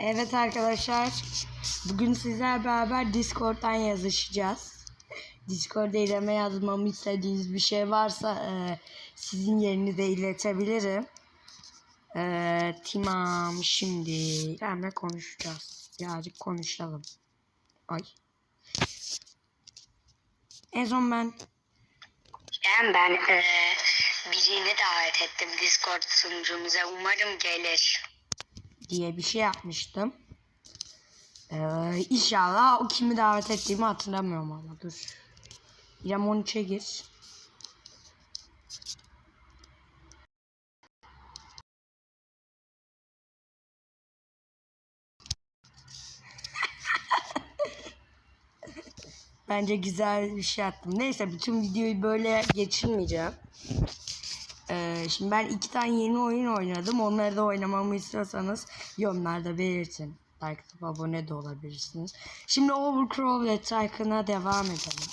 Evet arkadaşlar. Bugün sizler beraber Discord'dan yazışacağız. Discord'da İrem'e yazmamı istediğiniz bir şey varsa e, sizin yerinize iletebilirim. E, tamam şimdi İrem'le konuşacağız. Birazcık konuşalım. Ay. En son ben Yani ben eee, birini davet ettim Discord sunucumuza. Umarım gelir. Diye bir şey yapmıştım. Ee, inşallah o kimi davet ettiğimi hatırlamıyorum ama dur. İrem 13'e gir. Bence güzel bir şey yaptım. Neyse bütün videoyu böyle geçirmeyeceğim. Ee, şimdi ben iki tane yeni oyun oynadım. Onları da oynamamı istiyorsanız yorumlarda belirtin. Like atıp abone de olabilirsiniz. Şimdi Overcrowded Tycoon'a devam edelim.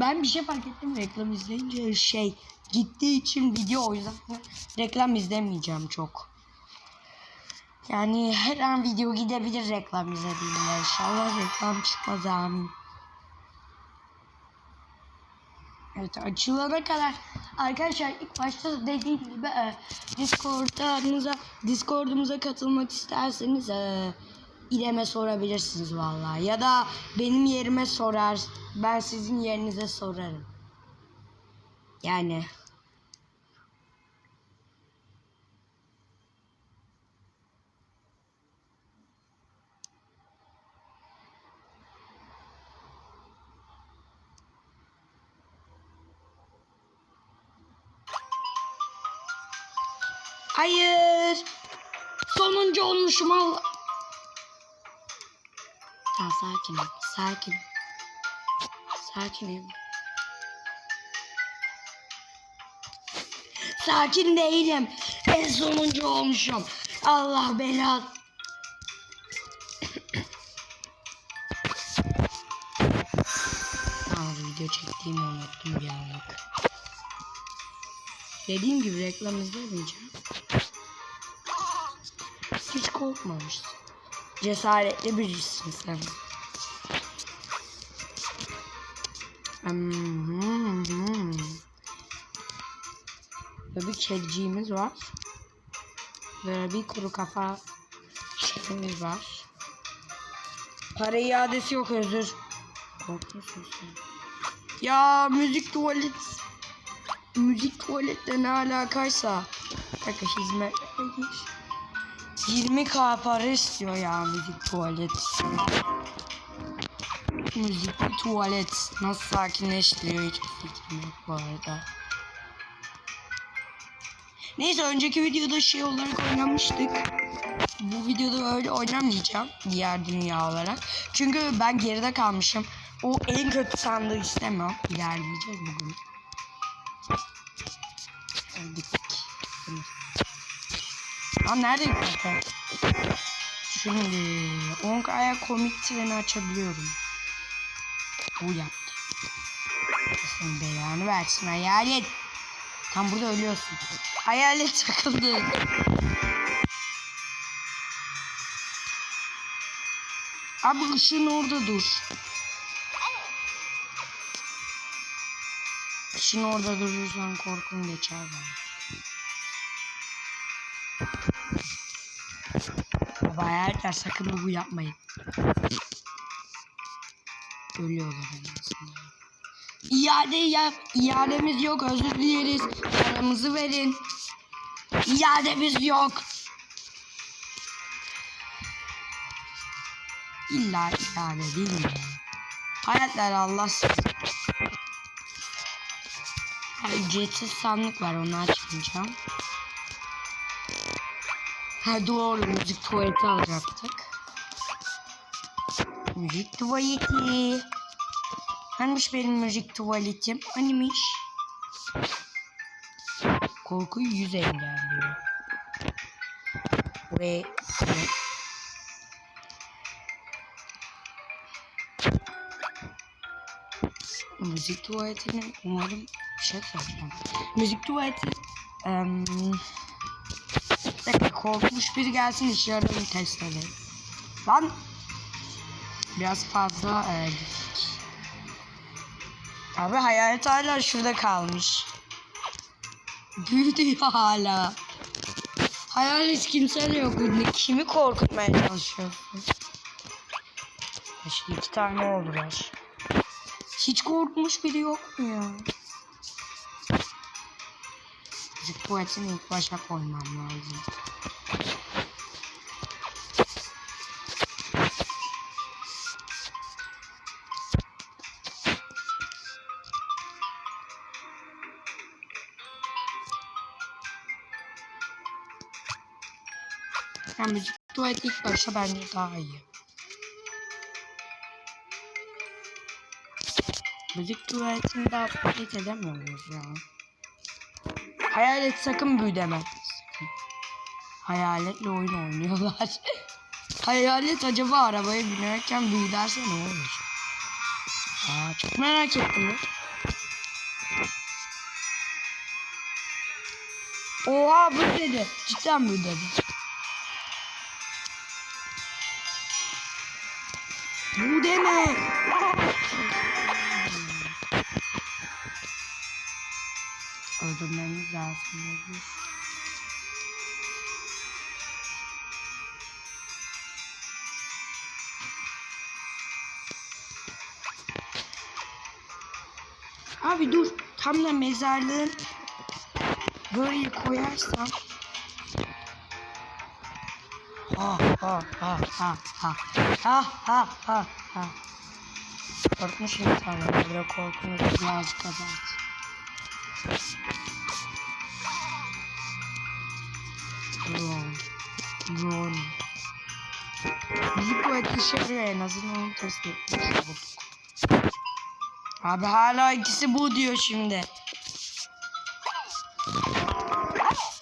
Ben bir şey fark ettim reklam izleyince şey gittiği için video o yüzden reklam izlemeyeceğim çok. Yani her an video gidebilir reklam izlediğimde. İnşallah reklam çıkmaz amin. Evet açılana kadar. Arkadaşlar ilk başta dediğim gibi e, Discord'umuza Discord'umuza katılmak isterseniz e, İrem'e sorabilirsiniz vallahi. Ya da benim yerime sorar ben sizin yerinize sorarım. Yani olmuşum Allah. Tamam sakinim. Sakin. Sakinim. Sakin değilim. En sonuncu olmuşum. Allah. Tamam video çektiğimi unuttum bir anlık. Dediğim gibi reklam izlemeyeceğim. Hiç korkmamışsın. Cesaretli birisin sen. Hmm. Ve bir kediciğimiz var. Ve bir kuru kafa şeyimiz var. Para iadesi yok özür. Korkmuşsun sen. Ya müzik tuvalet. Müzik tuvaletle ne alakaysa. Kanka hizmet. 20k para istiyor ya müzik tuvalet. Müzik tuvalet nasıl sakinleştiriyor hiç fikrim yok bu arada. Neyse önceki videoda şey olarak oynamıştık. Bu videoda öyle oynamayacağım diğer dünya olarak. Çünkü ben geride kalmışım. O en kötü sandığı istemiyorum. İlerleyeceğiz bugün. Gittik. Lan nerede yukarı? Şimdi 10 ayak komik treni açabiliyorum. Bu yaptı. Senin belanı versin hayalet. Tam burada ölüyorsun. Hayalet takıldı. Abi ışığın orada dur. Işığın orada durursan korkun geçer bana. Hayaletler sakın bu yapmayın. Ölüyorlar en azından. İade yap. İademiz yok. Özür dileriz. Paramızı verin. İademiz yok. İlla iade değil mi? ya? Hayaletler Allah ücretsiz sandık var onu açmayacağım. Ha doğru müzik tuvaleti alacaktık. Müzik tuvaleti. Hanimiş benim müzik tuvaletim? Hanimiş? Korkuyu yüz engelliyor. Ve müzik tuvaletini umarım bir şey söyleyeceğim. Müzik tuvaleti dakika korkmuş biri gelsin işe yaradığını test edelim. Lan biraz fazla e, gittik. Abi hayalet hala şurada kalmış. Büyüdü ya hala. Hayalet kimse de yok. Kimi korkutmaya çalışıyorsun? İşte iki tane oldular. Hiç korkmuş biri yok mu ya? Bizim tuvaletini ilk başa koymam lazım. Yani müzik tuvaleti ilk başta bence daha iyi. Müzik tuvaletini daha paket edemiyoruz ya. Hayalet sakın büyü deme. Hayaletle oyun oynuyorlar. Hayalet acaba arabaya binerken büyü derse ne olur? Aa, çok merak ettim. Oha bu dedi. Cidden bu dedi. Bu deme. Öldürmemiz lazım. Nedir? Abi dur. Tam da mezarlığın böyle koyarsam. Ha ha ha ha ha ha ha ha ha. Korkmuş insanlar. Böyle korkunuz birazcık azalt. Drone. Drone. Bizi kuvvet işe yarıyor en azından onu test. Abi hala ikisi bu diyor şimdi.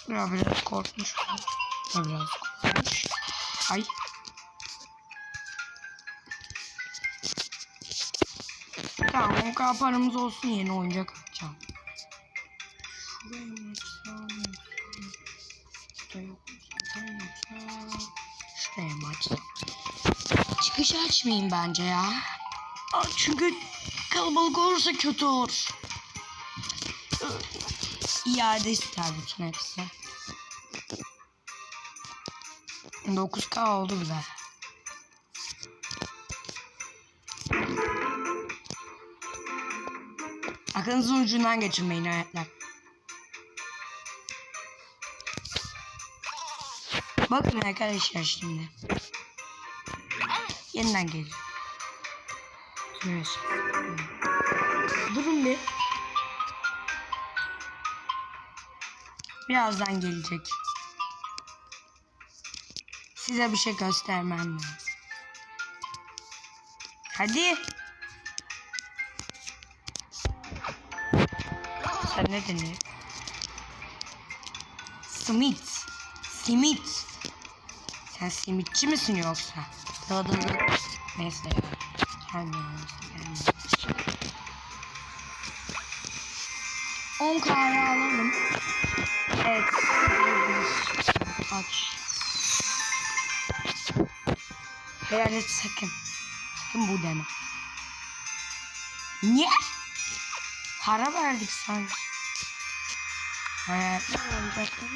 Ya biraz korkmuş. Ya biraz korkmuş. Ay. Tamam 10k paramız olsun yeni oyuncak alacağım. Şuraya mı açsam? Çıkış açmayayım bence ya. Çünkü kalabalık olursa kötü olur. Yerde ister bütün hepsi. 9k oldu bile. Aklınızın ucundan geçirmeyin hayatlar. Bakın arkadaşlar şimdi. Yeniden geliyor. Durun bir. Birazdan gelecek. Size bir şey göstermem lazım. Hadi. Sen ne deniyor? Simit. Simit. Sen simitçi misin yoksa? Tadını... Neyse ya. Kendine neyse. 10 kahve alalım. Hayalet sakın. Sakın bu deme. Niye? Para verdik sanki. Hayaletler oyuncakları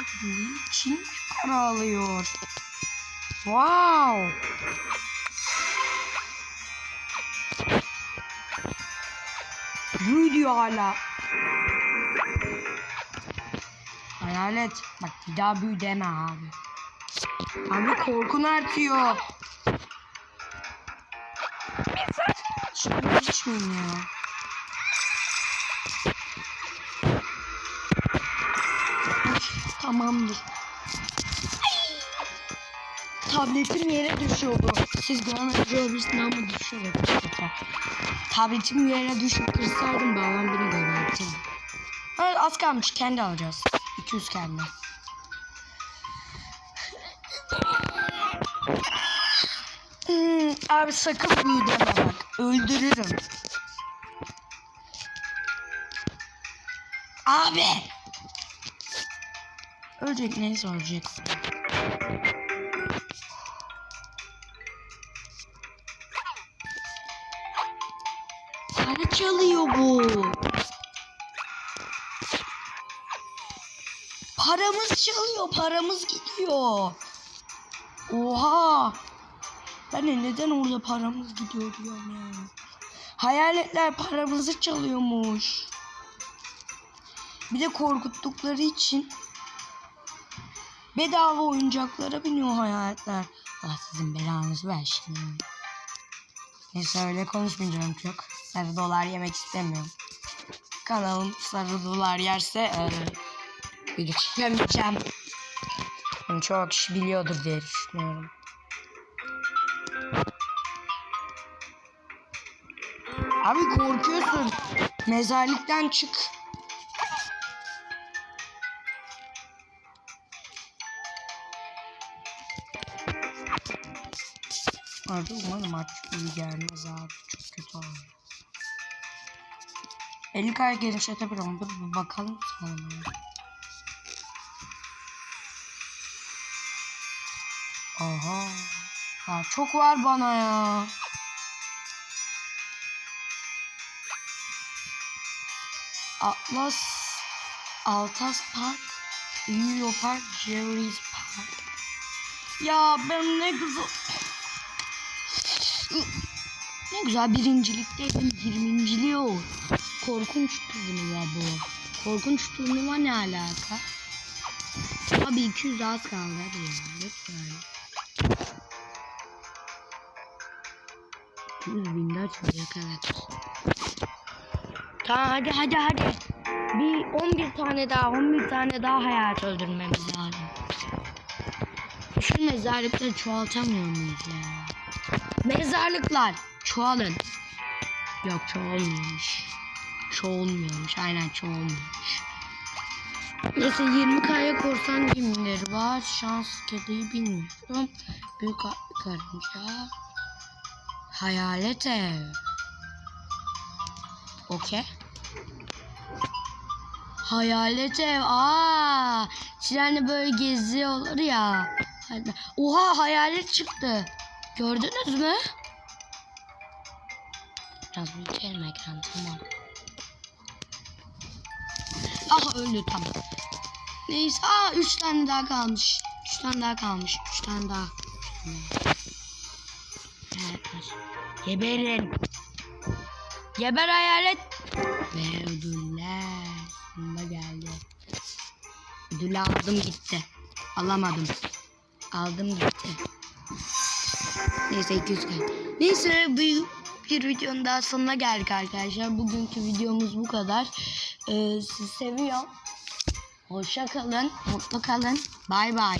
niçin para alıyor? Wow. Büyü diyor hala. Hayalet. Bak bir daha büyü deme abi. Abi korkun artıyor. Şunu içmeyin ya. Ay, Tamamdır. Tabletim yere düşüyordu. Siz görmediniz olabilirsiniz ama düşüyordu. Tabletim yere düşüp kırsaydım babam beni. Evet, az kalmış kendi alacağız. 200 kendi. Hmm, abi sakın büyü deme. Öldürürüm. Abi. Ölecek neyse ölecek. Para çalıyor bu. Paramız çalıyor, paramız gidiyor. Oha. De neden orada paramız gidiyor diyorum ya. Hayaletler paramızı çalıyormuş. Bir de korkuttukları için bedava oyuncaklara biniyor hayaletler. Allah sizin belanızı versin. Neyse öyle konuşmayacağım çok. Sarı dolar yemek istemiyorum. Kanalım sarı dolar yerse e, video çekemeyeceğim. Bunu çok kişi biliyordur diye düşünüyorum. Abi korkuyorsun. Mezarlıktan çık. Abi umarım aç iyi gelmez abi. Çok kötü abi. 50 kare genişletebilirim. Dur bir bakalım sana. Aha. Ya çok var bana ya. Atlas, Altas Park, Euro Park, Jerry's Park. Ya ben ne güzel... Ne güzel birincilikteydim. Yirminciliğe o. Korkunç turnuva bu. Korkunç turnuva ne alaka? Abi 200 az kaldı hadi ya. Lütfen. 200 binde açılacak evet. Tamam hadi hadi hadi. Bir 11 tane daha 11 tane daha hayat öldürmemiz lazım. Şu mezarlıkları çoğaltamıyor muyuz ya? Mezarlıklar çoğalın. Yok çoğalmıyormuş. Çoğalmıyormuş. Aynen çoğalmıyormuş. Neyse 20 kaya korsan gemileri var. Şans kediyi bilmiyorum. Büyük karınca. Hayalet ev. Okey. Hayalet ev. Aa, trenle böyle geziyorlar ya. Oha hayalet çıktı. Gördünüz mü? Biraz büyütelim ekran tamam. Ah öldü tamam. Neyse aa 3 tane daha kalmış. 3 tane daha kalmış. 3 tane daha. Evet. Geberin. Geber hayalet. Ve ödüller. Ödülü aldım gitti. Alamadım. Aldım gitti. Neyse 200 kal. Neyse bu bir videonun daha sonuna geldik arkadaşlar. Bugünkü videomuz bu kadar. Ee, sizi seviyorum. Hoşça kalın. Mutlu kalın. Bay bay.